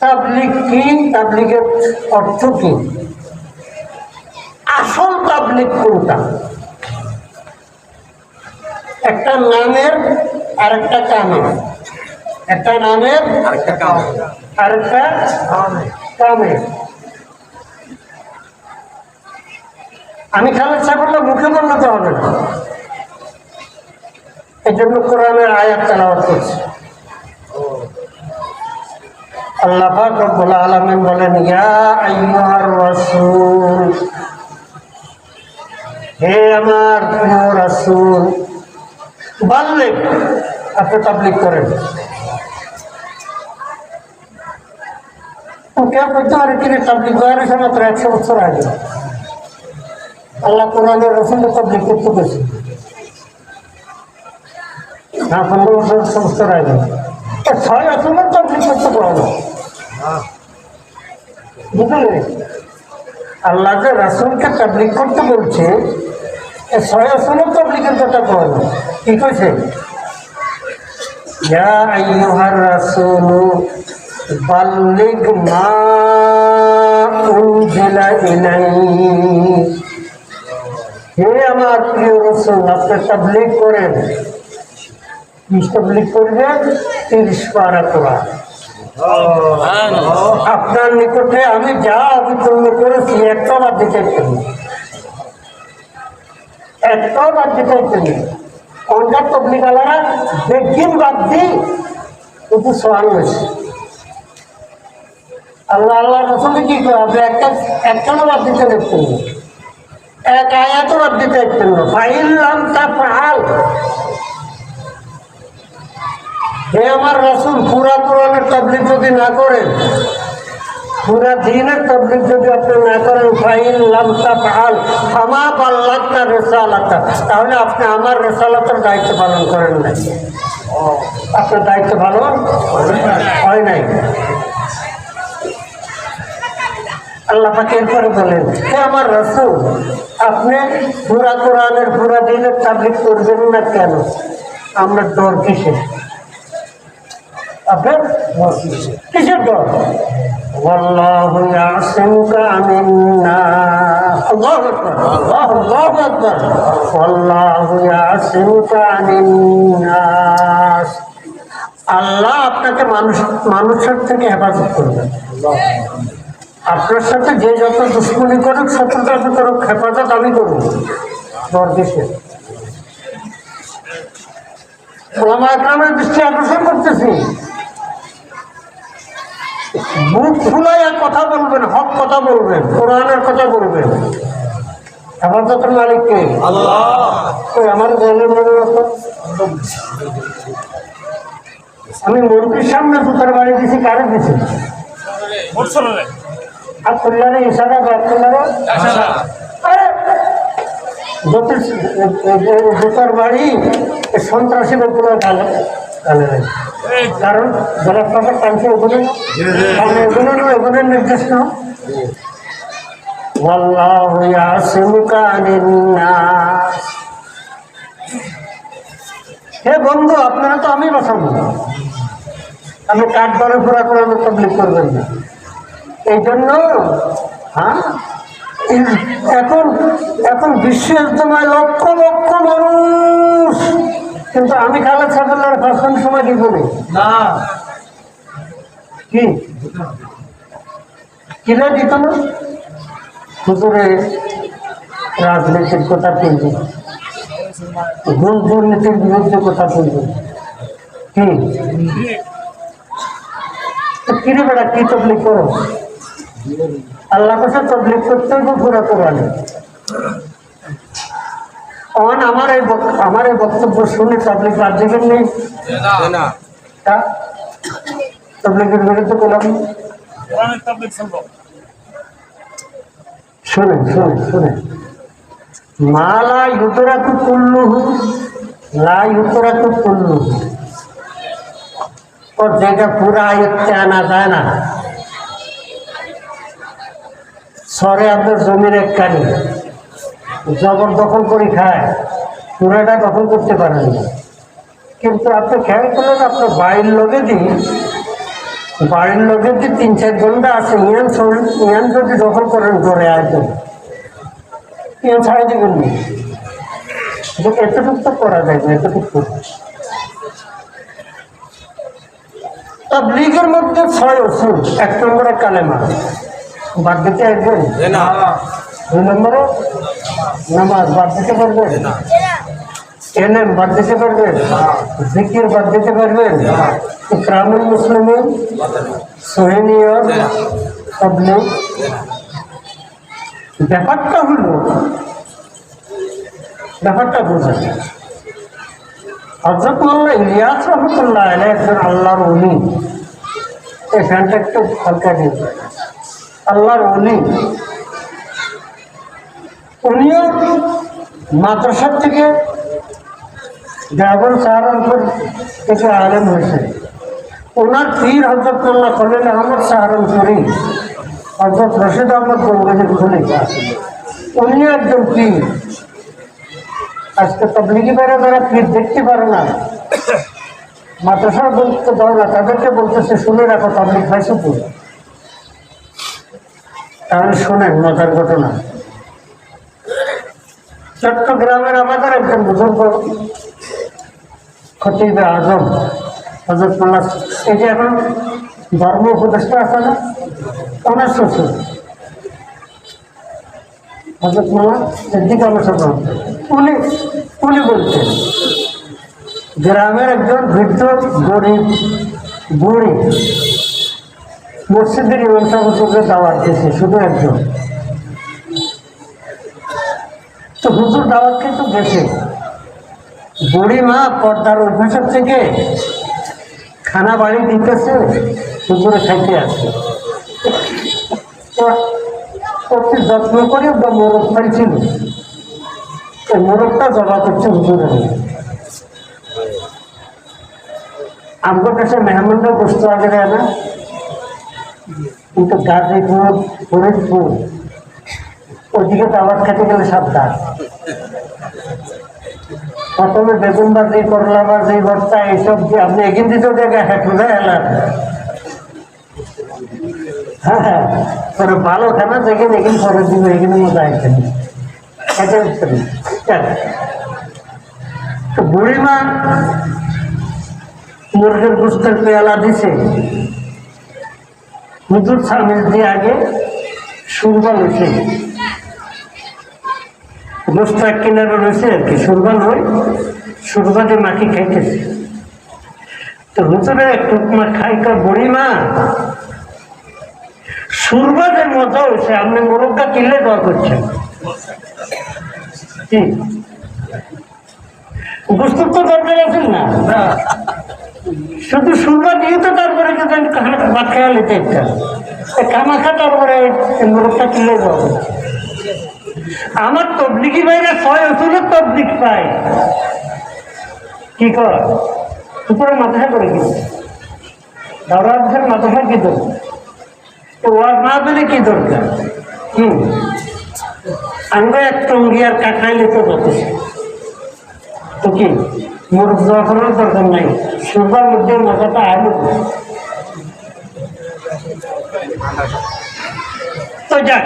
তাবলিগ কি? তাবলিগের অর্থ কি? আসল তাবলিগ কোনটা? একটা নামের আর একটা কামের। একটা নামের আরেকটা আর একটা কামের। আমি সাহেব বললে মুখে বললে হবে না। এই জন্য কোরআনের আয়াত তেলাওয়াত করছি। আল্লাহ পাক রব্বুল আলামিন বলেন, ইয়া আইয়ুহার রাসূল, হে আমার প্রিয় রাসূল বাল্লিগ আপনি তাবলিগ করেন। কেউ করতে পারে তিনি তাবলিগ করার সময় মাত্র একশো বছর আগে। আল্লাহ কোরআনের রসুল তাবলিগ করতে গেছে হ্যাঁ পনেরো বছর সমস্ত আগে। ছয় আসলে তাবলিগ করতে পারো না আল্লাহ যে রাসুলকে তাবলিগ করতে বলছে তাবলিগের কথা না। কি কইছে? আমার প্রিয় রসুল, আপনি তাবলিগ করেন। কি তাবলিগ করবেন? তিরিশ পারা কোরআন। আপনার নিকটে আমি যা অবিচন্ন করেছি একটাও বাদ দিতে একটাও বাদ দিতে তবলিগ আলারা বেগিন বাদ দিই কিন্তু সোয়াল হয়েছে। আল্লাহ আল্লাহ রসুল কি করে আপনি একটা বাদ দিতে দেখতেন এক আয়াতও বাদ দিতে দেখতেন তা হে আমার রসুল, পুরা কোরআনের তাবলিগ যদি না করেন, পুরা দিনের তাবলিগ যদি আপনি না করেন ফাইল লামতা পাহাল আমা পাল্লাতা রেসালাতা, তাহলে আপনি আমার রেসালাতের দায়িত্ব পালন করেন নাই। আপনার দায়িত্ব পালন হয় নাই। আল্লাহ পাকে এরপরে বলেন, হে আমার রসুল, আপনি পুরা কোরআনের, পুরা দিনের তাবলিগ করবেন না কেন? আমরা ডর কিসের? আপনার কিসের ডর والله يعصمك عن الناس الله أكبر الله الله أكبر والله يعصمك عن الناس আল্লাহ আপনাকে মানুষ মানুষের থেকে হেফাজত করবে আপনার সাথে যে যত দুশ্মনী করুক শত্রুতা করুক হেফাজত আমি করব ডর কিসের ওলামা একরামের দৃষ্টি আকর্ষণ করতেছি মুখ ফুলাইয়া কথা বলবেন হক কথা বলবেন কোরআনের কথা বলবেন। হেফাজতের মালিককে ওই আমার দলের মনে রাখো আমি মন্ত্রীর সামনে দুটার বাড়ি দিছি কারে দিছি? আর কল্যাণে ইশারা বা কল্যাণে? জুতার বাড়ি সন্ত্রাসী পুরো গালে গালে নেই কারণ যারা টাকা টানছে ওখানে কারণ ওখানে নয় ওখানে নির্দেশ না والله يعصمك عن الناس হে বন্ধু আপনারা তো আমি বাঁচাবো আপনি কাঠ বারে পুরা করে তবলিক করবেন না এই জন্য হ্যাঁ এই- এখন এখন বিশ্ব ইজতেমায় লক্ষ লক্ষ মানুষ কিন্তু আমি খালেদ সাফল্লার ভাষণ সময় দিব না। কি? কিনা দিত না? হুজুরে রাজনীতির কথা তুলবে ঘুষ দুর্নীতির বিরুদ্ধে কথা তুলবে কি? কিরে বেড়া কি তবলিক করো? আল্লাহ কাছে তবলিক করতে হবে পুরা কোরআনে। অন আমার এই আমার এই বক্তব্য শুনে বাদ দেবেন নেই না। তা? তবলিকের বিরুদ্ধে করলাম শোনেন শোনেন শোনেন মালা ইউতরাকু কুল্লুহু লা ইউতরাকু কুল্লুহু। ওর যেটা পুরা আয়ত্তে আনা যায় না। সরে আপনার জমির এক কানি জবরদখল করে খায় পুরাটা দখল করতে পারেন না। কিন্তু আপনি খেয়াল করলেন আপনার বাইরের লোকে দিন বাড়ির লোকের যে তিন চার ঘণ্টা আছে ইয়ান ইয়ান যদি দখল করেন ঘরে আয়তো ইয়ান ছাড়া দেবেন না কিন্তু এতটুকু তো করা যায় না এতটুকু তাবলিগের মধ্যে ছয় ওষুধ এক নম্বরে কালেমা। বাদ দিতে আসবেন? দুই নম্বরে? নামাজ বাদ দিতে পারবেন? এলেম বাদ দিতে পারবেন? জিকির বাদ দিতে পারবেন? ইকরামুল মুসলিমিন সোহেনীয় তাবলিগ। ব্যাপারটা হলো ব্যাপারটা বোঝা হজরত মোল্লা ইলিয়াস রহমতুল্লাহ একজন আল্লাহর উনি এই ফ্যানটা একটু হালকা দিন আল্লাহর উনি উনিও মাদ্রাসার থেকে ড্রাগন সাহারানপুর থেকে আলেম হয়েছে। ওনার পীর হজরত মোল্লা খলিল আহমদ সাহারানপুরি হজরত রশিদ আহমদ গঙ্গাজের খলিফা উনিও একজন পীর। আজকে তবলিগি বেড়ে যারা পীর দেখতে পারে না। মাদ্রাসা বলতে দাও না, তাদেরকে বলতেছে, শুনে রাখো তবলিগ তো তাহলে শোনেন মজার ঘটনা। চট্টগ্রামের আমাদের একজন বুজুর্গ খতিবে আজম হজরত মোল্লা। এই যে এখন ধর্ম উপদেষ্টা আছে না, ওনার শ্বশুর। সাহেব গ্রামের একজন বৃদ্ধ গরিব বুড়ি মসজিদের ইমাম সাহেবকে দাওয়াত দিয়েছে, শুধু একজন তো হুজুর দাওয়াত কিন্তু গেছে বুড়ি মা পর্দার অভ্যাসের থেকে খানা বাড়ি দিতেছে, হুজুরে খাইতে আসছে। অতি যত্ন করে বা মোরগ পাইছিল মোরগটা জমা করছে হুজুরের আমার কাছে মেহমানরা বসতে আগে না। কিন্তু গাজীপুর, ফরিদপুর ওইদিকে দাওয়াত খেতে গেলে সাবধান। প্রথমে বেগুন বাজি করলা বাজি ভর্তা, এইসব যে আপনি এগিন দিতে জায়গায় হেঁটে এলাম হ্যাঁ হ্যাঁ পরে ভালো খানা যেখানে, এখানে পরে দিব এটা হচ্ছে তো বুড়িমা মুরগের গুস্তের পেয়ালা দিছে। হুজুর সামিল দিয়ে আগে সুরবাল হয়েছে এক কিনারে রয়েছে আর কি সুরবাল হয়ে সুরবাদে মাখি খাইতেছে। তো হুজুরে একটু মা খাইকা বুড়িমা সুরবাদের মজা হয়েছে আপনি মোরগটা কিনলে দর করছেন? উপস্থিত তো দরকার আছেন না? শুধু সুরবা দিয়ে তো তারপরে ভাত খেয়ে নিতে ইচ্ছা। কামাখা তারপরে মোরগটা কিনলে দর করছে। আমার তবলিগি বাইরে ছয় ওষুধের তবলিগ পাই। কি কর? উপরে মাথা করে কি দাওরা মাথা কি দরকার তো ওয়াজ না পেলে কি দরকার? হুম। আমরা এক টঙ্গি আর কাঠাইলে তো যথেষ্ট তো কি? মোর যখনের দরকার নাই। সুরবার মধ্যে মাথাটা আলো তো যাক।